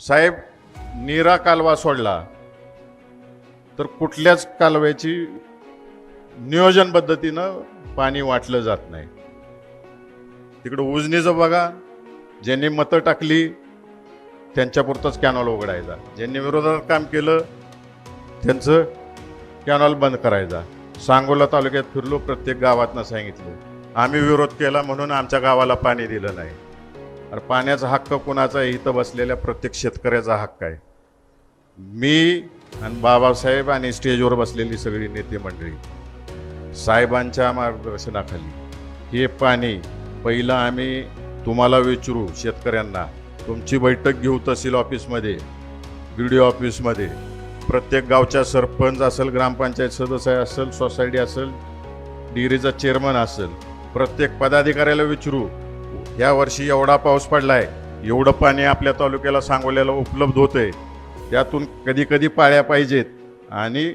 साहेब नीरा कालवा सोडला. तर कुठल्याच कालव्याची नियोजन पद्धतीनं पाणी वाटलं जात नाही. तिकडं उजनीचं बघा ज्यांनी मतं टाकली त्यांच्यापुरतंच कॅनॉल उघडायचा. ज्यांनी विरोधात काम केलं त्यांचं कॅनॉल बंद करायचा. सांगोला तालुक्यात फिरलो प्रत्येक गावातनं सांगितलं. आम्ही विरोध केला म्हणून आमच्या गावाला पाणी दिलं नाही. अरे पाण्याचा हक्क कुणाचा आहे इथं बसलेल्या प्रत्येक शेतकऱ्याचा हक्क आहे. मी आणि बाबासाहेब आणि स्टेजवर बसलेली सगळी नेते मंडळी साहेबांच्या मार्गदर्शनाखाली हे पाणी पहिलं आम्ही तुम्हाला विचारू शेतकऱ्यांना. तुमची बैठक घेऊ तहसील ऑफिसमध्ये बी डी ओ ऑफिसमध्ये. प्रत्येक गावच्या सरपंच असेल ग्रामपंचायत सदस्य असेल सोसायटी असेल डिग्रीचा चेअरमन असेल प्रत्येक पदाधिकाऱ्याला विचारू. या वर्षी एवढा पाऊस पडलाय एवढं पाणी आपल्या तालुक्याला सांगोल्याला उपलब्ध होतंय. त्यातून कधी कधी पाळ्या पाहिजेत. आणि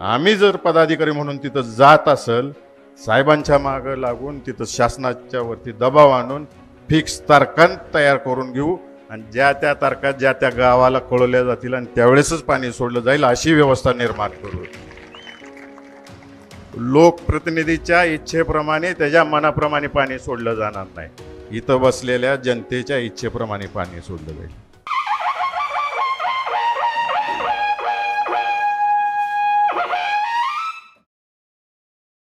आम्ही जर पदाधिकारी म्हणून तिथं जात असेल साहेबांच्या मागं लागून तिथं शासनाच्या वरती दबाव आणून फिक्स तारखा तयार करून घेऊ. आणि ज्या त्या तारखा ज्या त्या गावाला कळवल्या जातील आणि त्यावेळेसच पाणी सोडलं जाईल अशी व्यवस्था निर्माण करू. लोकप्रतिनिधीच्या इच्छेप्रमाणे त्याच्या मनाप्रमाणे पाणी सोडलं जाणार नाही. इथं बसलेल्या जनतेच्या इच्छेप्रमाणे पाणी सोडलं जाईल.